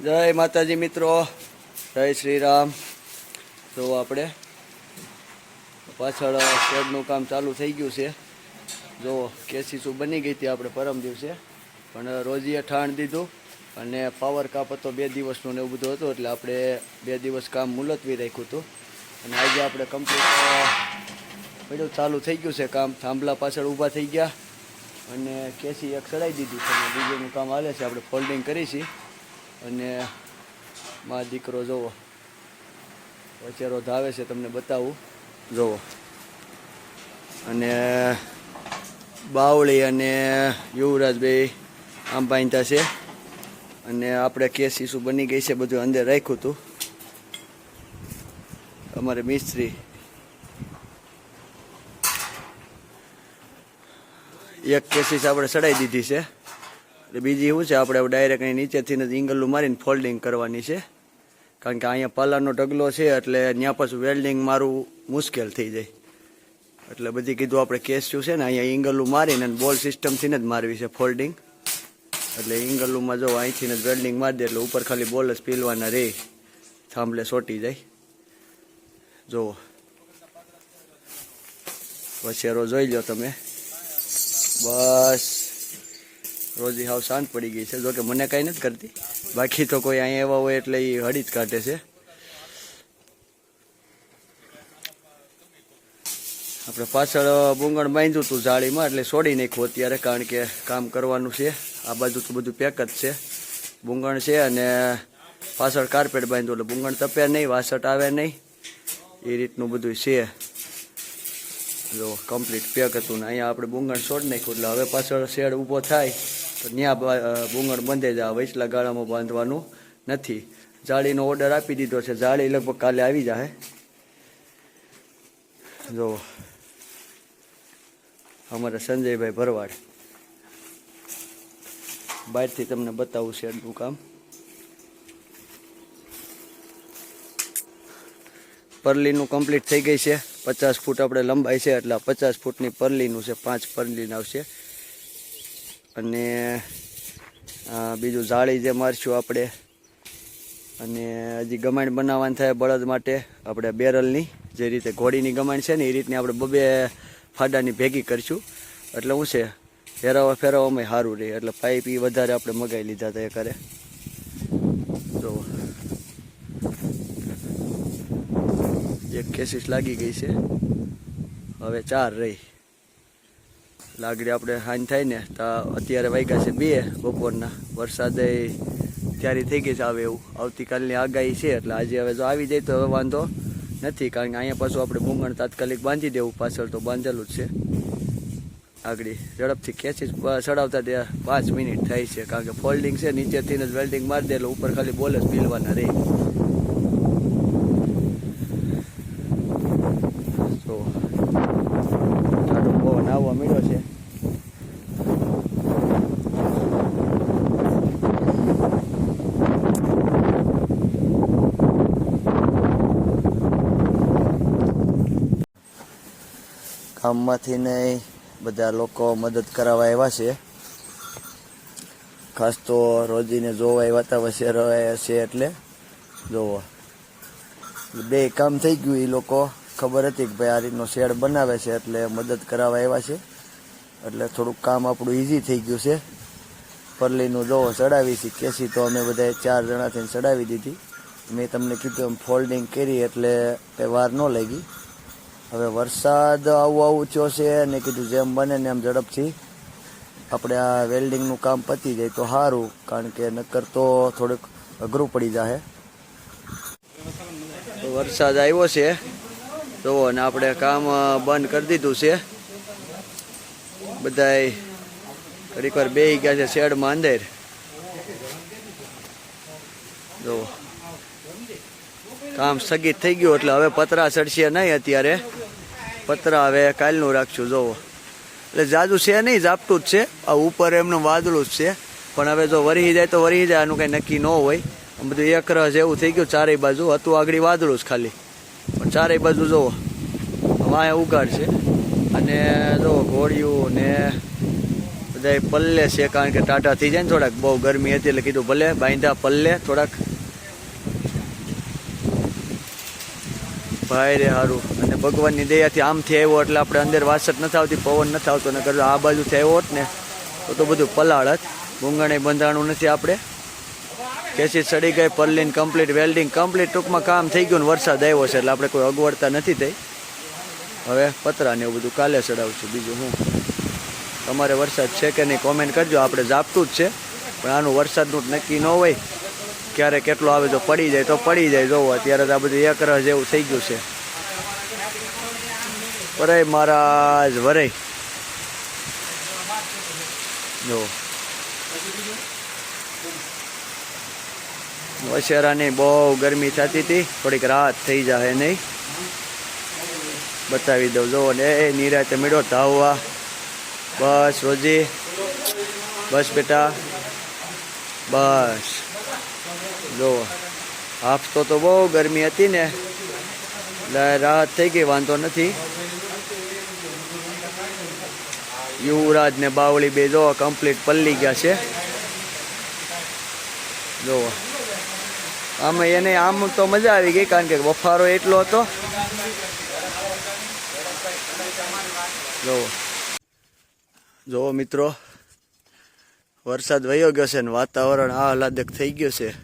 જય માતાજી મિત્રો. જય શ્રી રામ તો આપણે પાછળ શેડનું કામ ચાલુ થઈ ગયું છે. જો કેસીસું બની ગઈ હતી આપણે પરમ દિવસે. પણ રોજીએ ઠાણ દીધું અને પાવર કાપ હતો બે દિવસનું ને એવું બધું હતું, એટલે આપણે બે દિવસ કામ મુલતવી રાખ્યું હતું. અને આજે આપણે કમ્પ્લીટ બધું ચાલુ થઈ ગયું છે કામ. થાંભલા પાછળ ઊભા થઈ ગયા અને કેસી એક ચડાવી દીધું છે અને બીજુંનું કામ હાલે છે. આપણે ફોલ્ડિંગ કરીશી. અને મા દીકરો જોવો. વચેરો ધાવે છે, તમને બતાવું. જોવો. અને બાવળી અને યુવરાજભાઈ આમ બાંધતા છે. અને આપણે કેસ ઈસુ બની ગઈ છે, બધું અંદર રાખ્યું હતું. અમારે મિસ્ત્રી એક કેસીસ આપણે ચડાવી દીધી છે. એટલે બીજી શું છે? આપણે ડાયરેક્ટ અહીં નીચેથી જ ઇંગલું મારીને ફોલ્ડિંગ કરવાની છે. કારણ કે અહીંયા પાલાનો ઢગલો છે, એટલે ત્યાં પાછું વેલ્ડિંગ મારવું મુશ્કેલ થઈ જાય. એટલે બધી કીધું આપણે કેસ શું છે ને, અહીંયા ઇંગલું મારીને બોલ સિસ્ટમથી જ મારવી છે ફોલ્ડિંગ એટલે ઇંગલુમાં જો અહીંથી જ વેલ્ડિંગ મારી દે, એટલે ઉપર ખાલી બોલ જ પીલવાના રહે થાંભલે સોટી જાય. જુઓ. વછેરો જોઈ લો તમે. બસ. રોજી હાવ શાંત પડી ગઈ છે. જોકે મને કાંઈ નથી કરતી. બાકી તો કોઈ અહીંયા એવા હોય એટલે એ હળી જ કાઢે છે. આપણે પાછળ બુંગણ બાંધ્યું હતું જાળીમાં એટલે છોડી નાખ્યું અત્યારે કારણ કે કામ કરવાનું છે. આ બાજુ તો બધું પેક જ છે. બુંગણ છે અને પાછળ કાર્પેટ બાંધ્યું એટલે બુંગણ તપે નહીં વાસટ આવે નહીં. એ રીતનું બધું છે. જો કમ્પ્લીટ પેક હતું ને અહીંયા આપણે બુંગણ છોડ નાખ્યું એટલે હવે પાછળ શેડ ઊભો થાય. તો ત્યાં બુંગણ બંધે જાય, વૈસલા ગાળામાં બાંધવાનું નથી. જાળીનો ઓર્ડર આપી દીધો છે. જાળી લગભગ કાલે આવી જાય જો, અમારા સંજયભાઈ ભરવાડ. બહારથી તમને બતાવું શેડનું કામ. પરલીનું કમ્પ્લીટ થઈ ગઈ છે. પચાસ ફૂટ આપણે લંબાઈ છે, એટલે પચાસ ફૂટની પરલીનું છે, પાંચ પરલીન આવશે. અને બીજું જાળી જે મારશું આપણે. અને હજી ગમાણ બનાવવાની થાય બળદ માટે આપણે બેરલની. જે રીતે ઘોડીની ગમાણ છે ને, એ રીતની આપણે બબે ફાડાની ભેગી કરીશું. એટલે શું છે, ફેરવવા ફેરવવામાં સારું રહે. એટલે પાઇપ એ વધારે આપણે મગાવી લીધા હતા એ કરે તો એક કેસીસ લાગી ગઈ છે. હવે ચાર રહી. લાગડી આપણે હાન થાય ને, તો અત્યારે વાગ્યા છે બે બપોરના. વરસાદે ત્યારે થઈ ગઈ છે આવે એવું. આવતીકાલની આગાહી છે, એટલે આજે હવે જો આવી જાય તો હવે વાંધો નથી, કારણ કે અહીંયા પાછું આપણે ભૂંગણ તાત્કાલિક બાંધી દેવું, પાછળ તો બાંધેલું જ છે. આગળ ઝડપથી ખેંચી ચડાવતા ત્યાં પાંચ મિનિટ થાય છે, કારણ કે ફોલ્ડિંગ છે નીચેથી જ વેલ્ડિંગ મારી દે ઉપર ખાલી બોલ જ પીલવાના રહે તો ટાટો પવન આવવા મળ્યો છે ગામમાંથી નહીં બધા લોકો મદદ કરાવવા આવ્યા છે. ખાસ તો રોજીને જોવા આવ્યા હતા વસેરા છે એટલે જોવો. બે કામ થઈ ગયું એ લોકો ખબર હતી કે ભાઈ આ રીતનો શેડ બનાવે છે એટલે મદદ કરાવવા આવ્યા છે. એટલે થોડુંક કામ આપણું ઇઝી થઈ ગયું છે. પરલીનું જોવો, ચડાવી છે. કેસી તો અમે બધાએ ચાર જણાથી ચડાવી દીધી. મેં તમને કીધું એમ ફોલ્ડિંગ કરી એટલે કંઈ વાર ન લાગી. હવે વરસાદ આવું આવું થયો છે અને કીધું જેમ બને ને એમ ઝડપથી આપણે આ વેલ્ડિંગનું કામ પતી જાય તો સારું, કારણ કે નક્કર તો થોડુંક અઘરું પડી તો વરસાદ આવ્યો છે, જુઓ ને આપણે કામ બંધ કરી દીધું છે. બધાય ઘડીક વાર બે ગયા છે શેડમાં અંદર. જુઓ. કામ સ્થગિત થઈ ગયું, એટલે હવે પતરા ચડશે નહીં અત્યારે. પતરા હવે કાલનું રાખશું, જોવો. એટલે જાજુ છે નહીં, ઝાપટું જ છે. આ ઉપર એમનું વાદળું જ છે. પણ હવે જો વરી જાય તો વરી જાય, આનું કંઈ નક્કી ન હોય. બધું એકરસ એવું થઈ ગયું, ચારેય બાજુ. હતું આગળ વાદળું જ ખાલી. પણ ચારેય બાજુ જુઓ વાંય ઉગાડ છે. અને જો ઘોડિયું ને બધા પલ્લે છે, કારણ કે ટાટા થઈ જાય ને થોડાક. બહુ ગરમી હતી એટલે કીધું ભલે બાંધા પલ્લે થોડાક. ભાઈ રે સારું અને ભગવાનની દયાથી આમથી આવ્યો એટલે આપણે અંદર વાસટ નથી આવતી, પવન નથી આવતો, નકર જો આ બાજુથી આવ્યો હોત ને, તો તો બધું પલાળ જ. ભૂંગણે બંધાણું નથી આપણે. કેસી સડી ગઈ પરલીન કમ્પ્લીટ વેલ્ડિંગ કમ્પ્લીટ ટૂંકમાં કામ થઈ ગયું ને વરસાદ આવ્યો છે, એટલે આપણે કોઈ અગવડતા નથી થઈ. હવે પતરા ને એવું બધું કાલે ચડાવશું બીજું હું. તમારે વરસાદ છે કે નહીં કોમેન્ટ કરજો. આપણે ઝાપટું જ છે. પણ આનું વરસાદનું નક્કી ન હોય. ક્યારે કેટલો આવે જો પડી જાય તો પડી જાય. જોવો, અત્યારે તો આ બધું એક રસ જેવું થઈ ગયું છે. વરાય મહારાજ, વરાય. જો. વશેરાની બહુ ગરમી થતી હતી. થોડીક રાહત થઈ જાય નહીં. બતાવી દઉં. જોવો ને, એ નિરાતે મેળો ધાવવા બસ રોજી. બસ બેટા. બસ. જો હાફતો તો બહુ ગરમી હતી ને, એટલે રાહત થઈ ગઈ, વાંધો નથી. યુવરાજ ને બાવળી બે જો કમ્પ્લીટ પલ્લી ગયા છે. જુઓ આમાં એને આમ તો મજા આવી ગઈ, કારણ કે બફારો એટલો હતો. જોવો જુઓ મિત્રો વરસાદ વયો ગયો છે ને વાતાવરણ આહલાદક થઈ ગયું છે.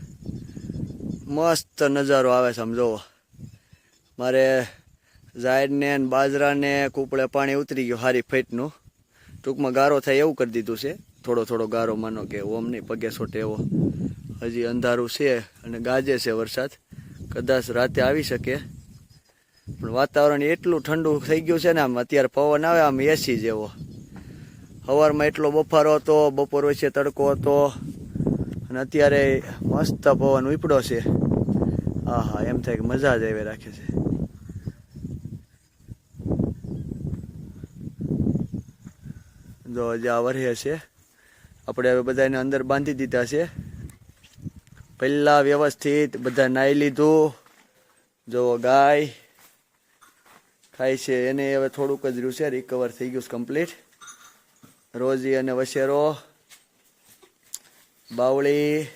મસ્ત નજારો આવે છે આમ જોવો. મારે ઝાડને બાજરાને કૂપળે પાણી ઉતરી ગયું હારી ફેટનું. ટૂંકમાં ગારો થાય એવું કરી દીધું છે. થોડો થોડો ગારો માનો કે ઓમ નહીં, પગે સોટે એવો. હજી અંધારું છે અને ગાજે છે વરસાદ. કદાચ રાતે આવી શકે. પણ વાતાવરણ એટલું ઠંડુ થઈ ગયું છે ને આમ, અત્યારે પવન આવે આમ એસી જેવો. સવારમાં એટલો બફારો હતો, બપોર વચ્ચે તડકો હતો અને અત્યારે મસ્ત પવન ઉપડો છે. હા હા એમ થાય કે મજા જ આવે રાખે છે. જો હજી આ વરહે છે. આપણે હવે બધાને અંદર બાંધી દીધા છે. પહેલાં વ્યવસ્થિત બધા નાહી લીધું. જો ગાય ખાય છે, એને હવે થોડુંક જ રહ્યું છે રિકવર થઈ ગયું છે કમ્પ્લીટ રોજી અને વશેરો બાવળી,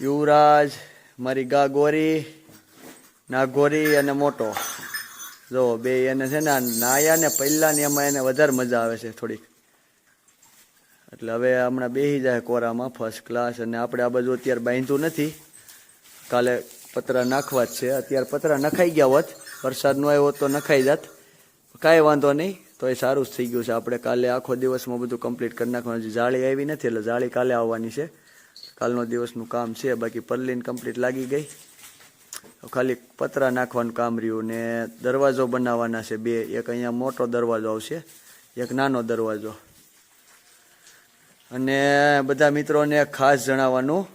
યુવરાજ, મારી ગા ગોરી, નાગોરી અને મોટો. જો, બે એને છે ને નાયા ને પહેલાની એમાં એને વધારે મજા આવે છે થોડીક. એટલે હવે હમણાં બેસી જાય કોરામાં ફર્સ્ટ ક્લાસ અને આપણે આ બાજુ અત્યારે બાંધ્યું નથી. કાલે પતરા નાખવા જ છે. અત્યારે પતરા નખાઈ ગયા હોત. વરસાદ ન આવ્યો તો નખાઈ જાત. કાંઈ વાંધો નહીં. તો એ સારું જ થઈ ગયું છે. આપણે કાલે આખો દિવસમાં બધું કમ્પ્લીટ કરી નાખવાનું છે. જાળી આવી નથી, એટલે જાળી કાલે આવવાની છે. કાલનો દિવસનું કામ છે. બાકી પરલીન કમ્પ્લીટ લાગી ગઈ. ખાલી પતરા નાખવાનું કામ રહ્યું ને દરવાજો બનાવવાના છે બે. એક અહીંયા મોટો દરવાજો આવશે, એક નાનો દરવાજો. અને બધા મિત્રોને ખાસ જણાવવાનું